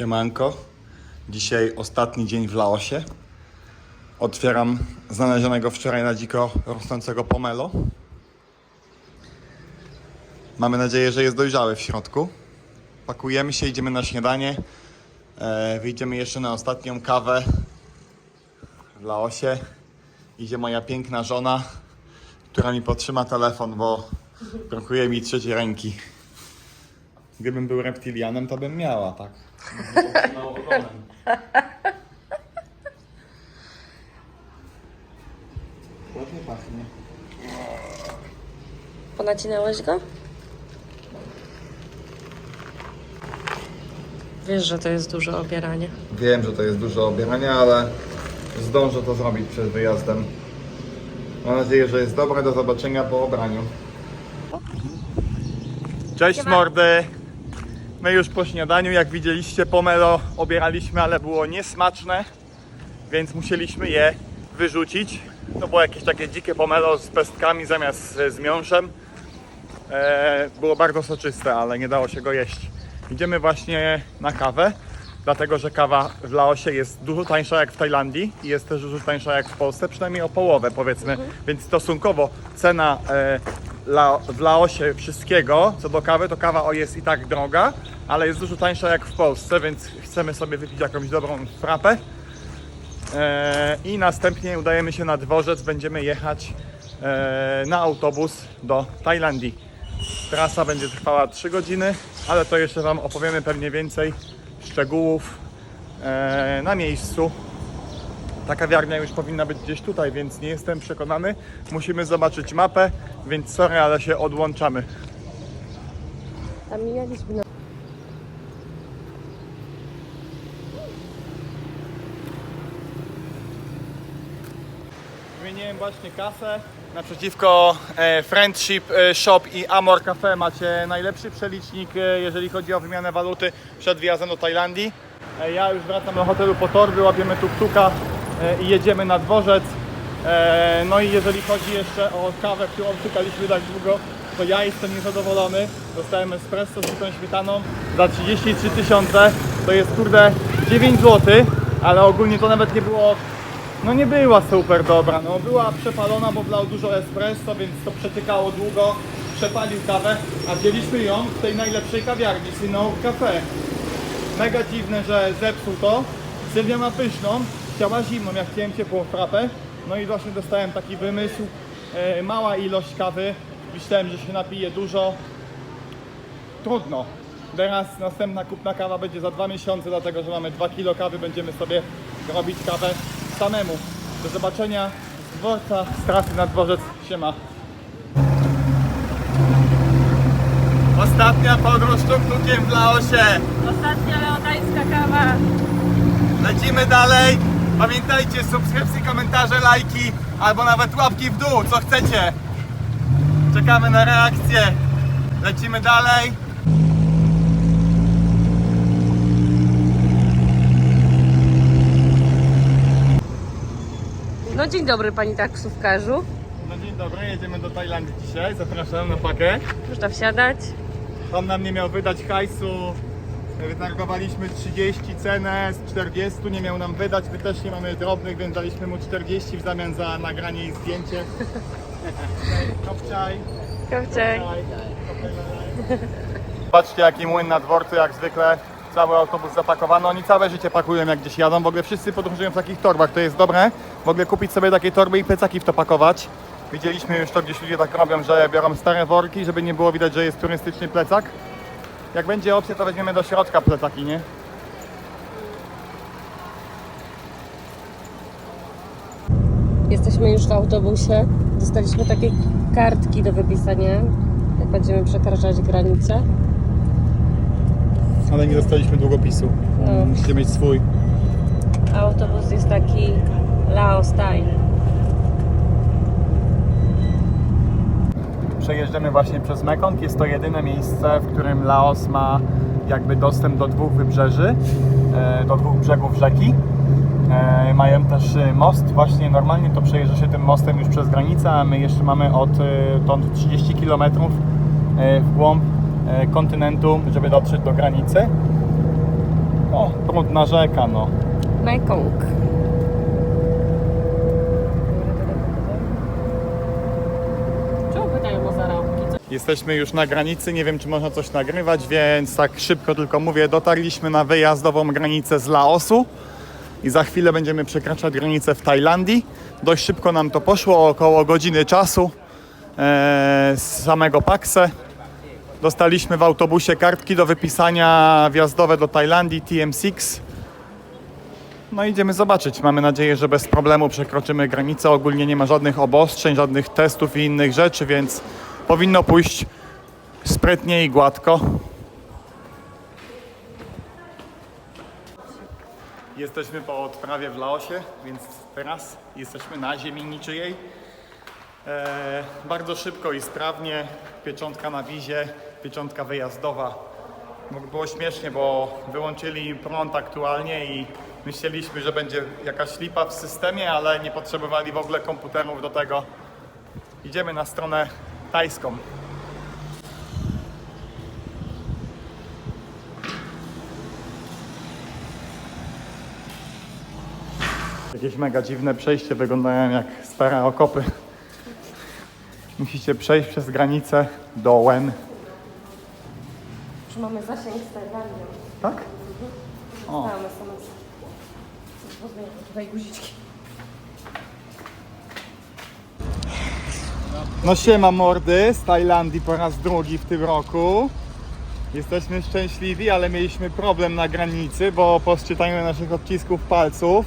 Siemanko. Dzisiaj ostatni dzień w Laosie. Otwieram znalezionego wczoraj na dziko rosnącego pomelo. Mamy nadzieję, że jest dojrzały w środku. Pakujemy się, idziemy na śniadanie. E, wyjdziemy jeszcze na ostatnią kawę w Laosie. Idzie moja piękna żona, która mi podtrzyma telefon, bo brakuje mi trzeciej ręki. Gdybym był reptilianem, to bym miała, tak? Ładnie pachnie. Ponacinałeś go? Wiesz, że to jest duże obieranie. Wiem, że to jest dużo obierania, ale zdążę to zrobić przed wyjazdem. Mam nadzieję, że jest dobre. Do zobaczenia po obraniu. Cześć mordy! My już po śniadaniu, jak widzieliście, pomelo obieraliśmy, ale było niesmaczne, więc musieliśmy je wyrzucić. To było jakieś takie dzikie pomelo z pestkami zamiast z miąższem. E, było bardzo soczyste, ale nie dało się go jeść. Idziemy właśnie na kawę, dlatego że kawa w Laosie jest dużo tańsza jak w Tajlandii i jest też dużo tańsza jak w Polsce, przynajmniej o połowę powiedzmy, więc stosunkowo cena e, La, w Laosie wszystkiego co do kawy, to kawa jest i tak droga, ale jest dużo tańsza jak w Polsce, więc chcemy sobie wypić jakąś dobrą frapę. E, I następnie udajemy się na dworzec, będziemy jechać e, na autobus do Tajlandii. Trasa będzie trwała 3 godziny, ale to jeszcze Wam opowiemy pewnie więcej szczegółów e, na miejscu. Ta kawiarnia już powinna być gdzieś tutaj, więc nie jestem przekonany. Musimy zobaczyć mapę, więc sorry, ale się odłączamy. A mijaliśmy na... Wymieniłem właśnie kasę. Naprzeciwko e, Friendship e, Shop i Amor Cafe macie najlepszy przelicznik, e, jeżeli chodzi o wymianę waluty przed wyjazdem do Tajlandii. E, ja już wracam do hotelu po torby, łapiemy tuk-tuka i jedziemy na dworzec. E, no i jeżeli chodzi jeszcze o kawę, którą szukaliśmy tak długo, to ja jestem niezadowolony. Dostałem espresso z zwykłą śmietaną za 33 tysiące. To jest kurde 9 zł, ale ogólnie to nawet nie było no nie była super dobra, no była przepalona, bo wlał dużo espresso, więc to przeciekało długo, przepalił kawę, a wzięliśmy ją w tej najlepszej kawiarni, Sinour Cafe. Mega dziwne, że zepsuł to. Sylwia ma pyszną, chciała zimną, ja chciałem ciepłą frapę. No i właśnie dostałem taki wymysł, e, mała ilość kawy, myślałem, że się napije dużo. Trudno. Teraz następna kupna kawa będzie za dwa miesiące, dlatego że mamy 2 kilo kawy, będziemy sobie robić kawę samemu. Do zobaczenia z dworca, z trasy na dworzec. Siema. Ostatnia podróż tuk-tukiem w Laosie. Ostatnia leotańska kawa. Lecimy dalej. Pamiętajcie, subskrypcje, komentarze, lajki albo nawet łapki w dół, co chcecie. Czekamy na reakcję. Lecimy dalej. No dzień dobry pani taksówkarzu. No dzień dobry, jedziemy do Tajlandii dzisiaj. Zapraszam na pakę. Można wsiadać. On nam nie miał wydać hajsu. Wytargowaliśmy 30 cenę z 40, nie miał nam wydać. My też nie mamy drobnych, więc daliśmy mu 40 w zamian za nagranie i zdjęcie. Kopczaj. Kopciej. Patrzcie jaki młyn na dworcu, jak zwykle. Cały autobus zapakowany. Oni całe życie pakują jak gdzieś jadą. W ogóle wszyscy podróżują w takich torbach. To jest dobre. W ogóle kupić sobie takie torby i plecaki w to pakować. Widzieliśmy już to, gdzieś ludzie tak robią, że biorą stare worki, żeby nie było widać, że jest turystyczny plecak. Jak będzie opcja, to weźmiemy do środka plecaki, nie? Jesteśmy już w autobusie. Dostaliśmy takie kartki do wypisania, jak będziemy przekraczać granicę. Ale nie dostaliśmy długopisu. No. Musicie mieć swój. Autobus jest taki Lao style. Przejeżdżamy właśnie przez Mekong. Jest to jedyne miejsce, w którym Laos ma jakby dostęp do dwóch wybrzeży, e, do dwóch brzegów rzeki. E, Mają też e, most. Właśnie normalnie to przejeżdża się tym mostem już przez granicę, a my jeszcze mamy od stąd 30 km w głąb kontynentu, żeby dotrzeć do granicy. O, brudna rzeka, no. Mekong. Czemu pytają o zarobki? Co? Jesteśmy już na granicy, nie wiem czy można coś nagrywać, więc tak szybko tylko mówię, dotarliśmy na wyjazdową granicę z Laosu i za chwilę będziemy przekraczać granicę w Tajlandii. Dość szybko nam to poszło, około godziny czasu e, z samego Pakse. Dostaliśmy w autobusie kartki do wypisania wjazdowe do Tajlandii TM6. No idziemy zobaczyć. Mamy nadzieję, że bez problemu przekroczymy granicę. Ogólnie nie ma żadnych obostrzeń, żadnych testów i innych rzeczy, więc powinno pójść sprytnie i gładko. Jesteśmy po odprawie w Laosie, więc teraz jesteśmy na ziemi niczyjej. E, bardzo szybko i sprawnie, pieczątka na wizie, pieczątka wyjazdowa. Było śmiesznie, bo wyłączyli prąd aktualnie i myśleliśmy, że będzie jakaś lipa w systemie, ale nie potrzebowali w ogóle komputerów do tego. Idziemy na stronę tajską. Jakieś mega dziwne przejście, wyglądają jak stare okopy. Musicie przejść przez granicę dołem. Już mamy zasięg z Tajlandią. Tak? O. Mamy same. Tutaj guziczki. No siema mordy z Tajlandii po raz drugi w tym roku. Jesteśmy szczęśliwi, ale mieliśmy problem na granicy, bo po sczytaniu naszych odcisków palców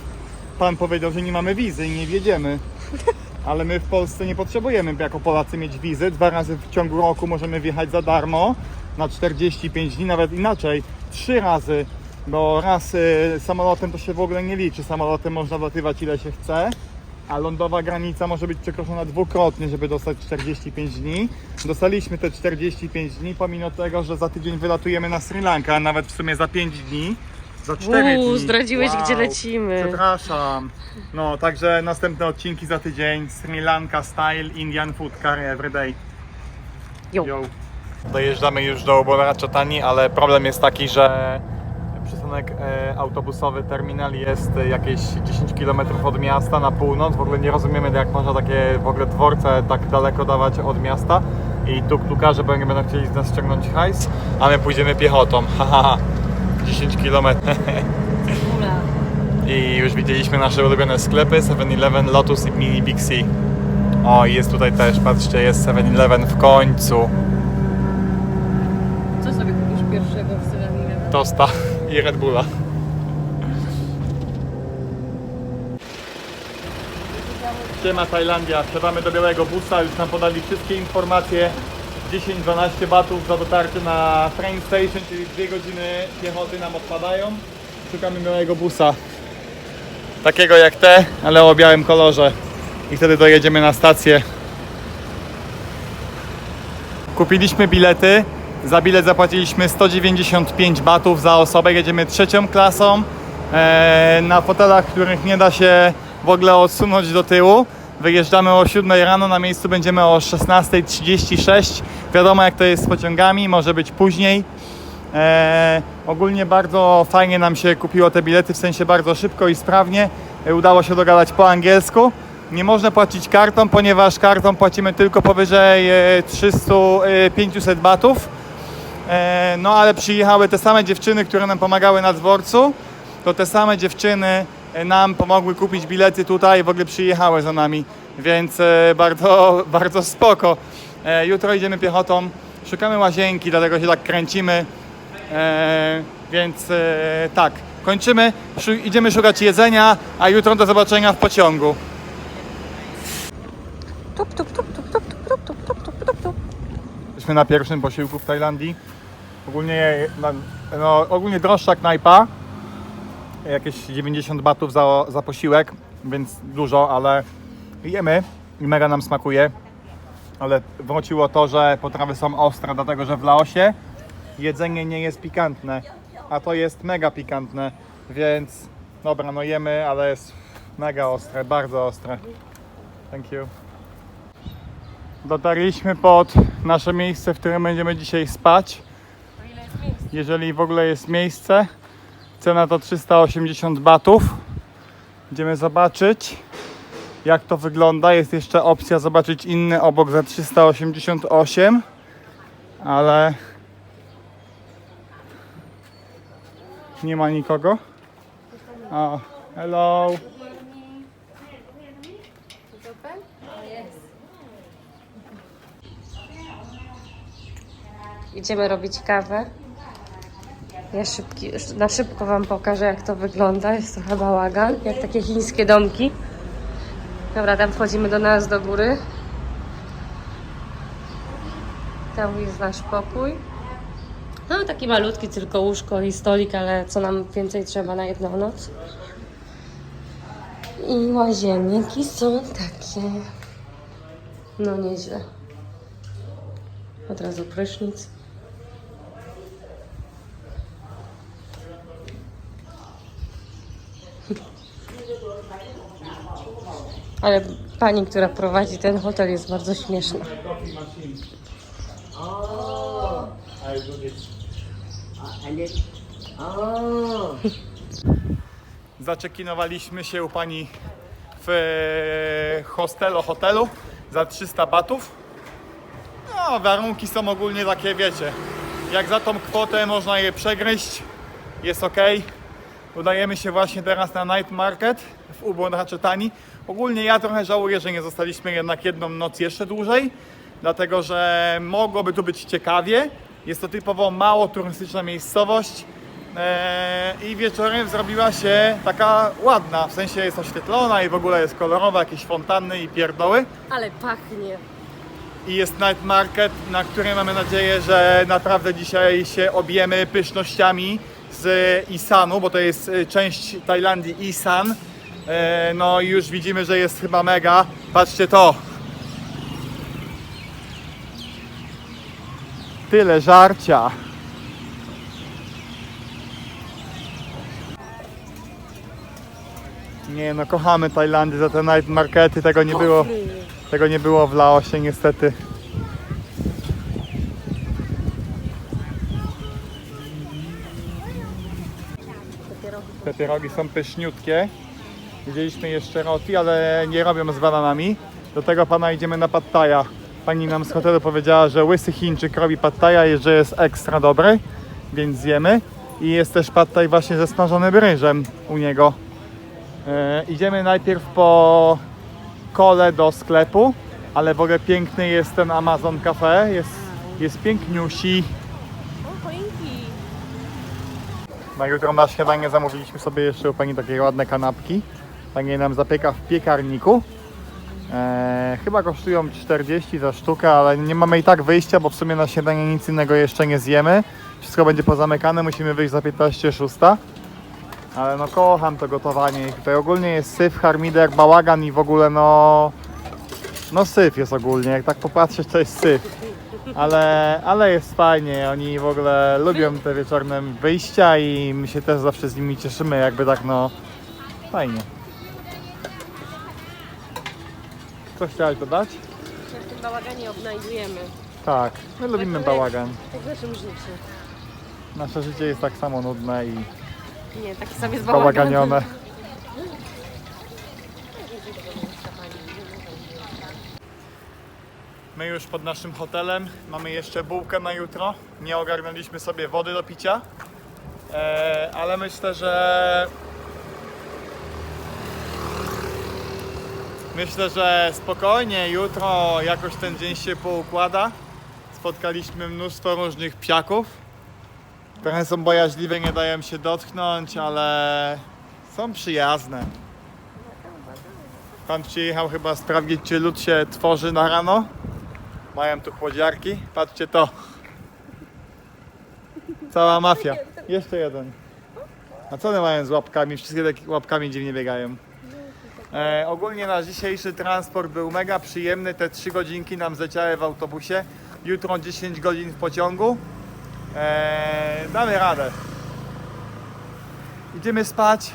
pan powiedział, że nie mamy wizy i nie wjedziemy. Ale my w Polsce nie potrzebujemy jako Polacy mieć wizy. Dwa razy w ciągu roku możemy wjechać za darmo na 45 dni, nawet inaczej. Trzy razy, bo raz y, samolotem to się w ogóle nie liczy. Samolotem można latywać ile się chce a lądowa granica może być przekroczona dwukrotnie, żeby dostać 45 dni. Dostaliśmy te 45 dni, pomimo tego, że za tydzień wylatujemy na Sri Lankę, a nawet w sumie za 5 dni. Za 4 Uuu, dni. zdradziłeś, gdzie lecimy. Przepraszam. No, także następne odcinki za tydzień. Sri Lanka Style, Indian Food Curry Everyday. Jo. Yo. Dojeżdżamy już do Ubora Chatani, ale problem jest taki, że przystanek e, autobusowy terminal jest e, jakieś 10 km od miasta na północ. W ogóle nie rozumiemy jak można takie w ogóle dworce tak daleko dawać od miasta. I tuk-tukarze będą będą chcieli z nas ściągnąć hajs, a my pójdziemy piechotą. Haha, 10 km. I już widzieliśmy nasze ulubione sklepy 7-Eleven, Lotus i Mini Big C. O, i jest tutaj też, patrzcie, jest 7-Eleven w końcu. Co sobie kupisz pierwszego w Sylwanii? Tosta i Red Bulla. Siema Tajlandia, wsiadamy do białego busa, już nam podali wszystkie informacje. 10-12 batów za dotarcie na train station, czyli 2 godziny piechoty nam odpadają. Szukamy białego busa. Takiego jak te, ale o białym kolorze. I wtedy dojedziemy na stację. Kupiliśmy bilety. Za bilet zapłaciliśmy 195 batów za osobę. Jedziemy trzecią klasą. e, Na fotelach, których nie da się w ogóle odsunąć do tyłu. Wyjeżdżamy o 7 rano, na miejscu będziemy o 16.36. Wiadomo jak to jest z pociągami, może być później. E, ogólnie bardzo fajnie nam się kupiło te bilety, w sensie bardzo szybko i sprawnie. E, udało się dogadać po angielsku. Nie można płacić kartą, ponieważ kartą płacimy tylko powyżej e, 300, e, 500 batów. E, no ale przyjechały te same dziewczyny, które nam pomagały na dworcu. To te same dziewczyny e, nam pomogły kupić bilety tutaj i w ogóle przyjechały za nami. Więc e, bardzo, bardzo spoko. Jutro idziemy piechotą. Szukamy łazienki, dlatego się tak kręcimy. Więc tak, kończymy. Idziemy szukać jedzenia, a jutro do zobaczenia w pociągu. Tup, tup, tup, tup, tup, tup, tup, tup, tup, tup. Jesteśmy na pierwszym posiłku w Tajlandii. Ogólnie, no, ogólnie droższa knajpa. Jakieś 90 batów za, za posiłek, więc dużo, ale jemy i mega nam smakuje. Ale wróciło to, że potrawy są ostre, dlatego że w Laosie jedzenie nie jest pikantne, a to jest mega pikantne, więc dobra, no jemy, ale jest mega ostre, bardzo ostre. Thank you. Dotarliśmy pod nasze miejsce, w którym będziemy dzisiaj spać. To ile jest miejsc? Jeżeli w ogóle jest miejsce. Cena to 380 batów. Idziemy zobaczyć jak to wygląda. Jest jeszcze opcja zobaczyć inny obok za 388, ale nie ma nikogo. O, hello. Idziemy robić kawę. Ja szybki, na szybko Wam pokażę, jak to wygląda. Jest trochę bałagan, jak takie chińskie domki. Dobra, tam wchodzimy do nas do góry. Tam jest nasz pokój. No, taki malutki, tylko łóżko i stolik, ale co nam więcej trzeba na jedną noc. I łazienki są takie. No, nieźle. Od razu prysznic. Ale pani, która prowadzi ten hotel jest bardzo śmieszna. Zaczekinowaliśmy się u pani w e, hostelu, hotelu za 300 batów. No, warunki są ogólnie takie, wiecie, jak za tą kwotę można je przegryźć, jest ok. Udajemy się właśnie teraz na night market w Ubon Ratchetani. Ogólnie ja trochę żałuję, że nie zostaliśmy jednak jedną noc jeszcze dłużej, dlatego że mogłoby tu być ciekawie. Jest to typowo mało turystyczna miejscowość. Eee, i wieczorem zrobiła się taka ładna, w sensie jest oświetlona i w ogóle jest kolorowa, jakieś fontanny i pierdoły. Ale pachnie. I jest night market, na którym mamy nadzieję, że naprawdę dzisiaj się objemy pysznościami z Isanu, bo to jest y, część Tajlandii Isan. Eee, no i już widzimy, że jest chyba mega. Patrzcie to. Tyle żarcia. Nie no, kochamy Tajlandię za te night markety, tego nie było, tego nie było w Laosie niestety. Pierogi są pyszniutkie. Widzieliśmy jeszcze roti, ale nie robią z bananami. Do tego pana idziemy na pad thai'a. Pani nam z hotelu powiedziała, że łysy Chińczyk robi pad thai'a i że jest ekstra dobry, więc zjemy. I jest też pad thai właśnie ze smażonym ryżem u niego. E, idziemy najpierw po kole do sklepu, ale w ogóle piękny jest ten Amazon Cafe, jest, jest piękniusi. O, choinki. Na jutro na śniadanie zamówiliśmy sobie jeszcze u Pani takie ładne kanapki. Pani nam zapieka w piekarniku. E, chyba kosztują 40 za sztukę, ale nie mamy i tak wyjścia, bo w sumie na śniadanie nic innego jeszcze nie zjemy. Wszystko będzie pozamykane, musimy wyjść za 15.06. Ale no kocham to gotowanie. Tutaj ogólnie jest syf, harmider, bałagan i w ogóle no... No syf jest ogólnie, jak tak popatrzeć to jest syf. Ale, ale jest fajnie, oni w ogóle lubią te wieczorne wyjścia i my się też zawsze z nimi cieszymy, jakby tak no... Fajnie. Co chciałaś dodać? Się w tym bałaganie odnajdujemy. Tak, my lubimy Tak, ale- bałagan. Tak w naszym życiu. Nasze życie jest tak samo nudne i Nie, taki sam jest bałagan. bałaganione. My już pod naszym hotelem mamy jeszcze bułkę na jutro. Nie ogarnęliśmy sobie wody do picia, e, ale myślę, że myślę, że spokojnie jutro jakoś ten dzień się poukłada. Spotkaliśmy mnóstwo różnych psiaków. Trochę są bojaźliwe, nie dają się dotknąć, ale są przyjazne. Pan przyjechał chyba sprawdzić, czy lód się tworzy na rano. Mają tu chłodziarki. Patrzcie to. Cała mafia. Jeszcze jeden. A co one mają z łapkami? Wszystkie takie łapkami dziwnie biegają. E, ogólnie nasz dzisiejszy transport był mega przyjemny. Te 3 godzinki nam zleciały w autobusie. Jutro 10 godzin w pociągu. E, damy radę. Idziemy spać.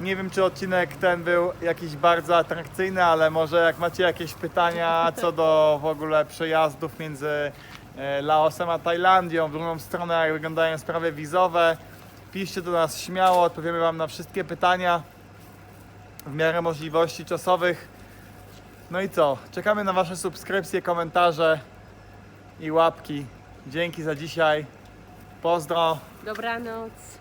Nie wiem, czy odcinek ten był jakiś bardzo atrakcyjny, ale może jak macie jakieś pytania co do w ogóle przejazdów między e, Laosem a Tajlandią, w drugą stronę, jak wyglądają sprawy wizowe, piszcie do nas śmiało, odpowiemy Wam na wszystkie pytania w miarę możliwości czasowych. No i co? Czekamy na Wasze subskrypcje, komentarze i łapki. Dzięki za dzisiaj. Pozdro. Dobranoc.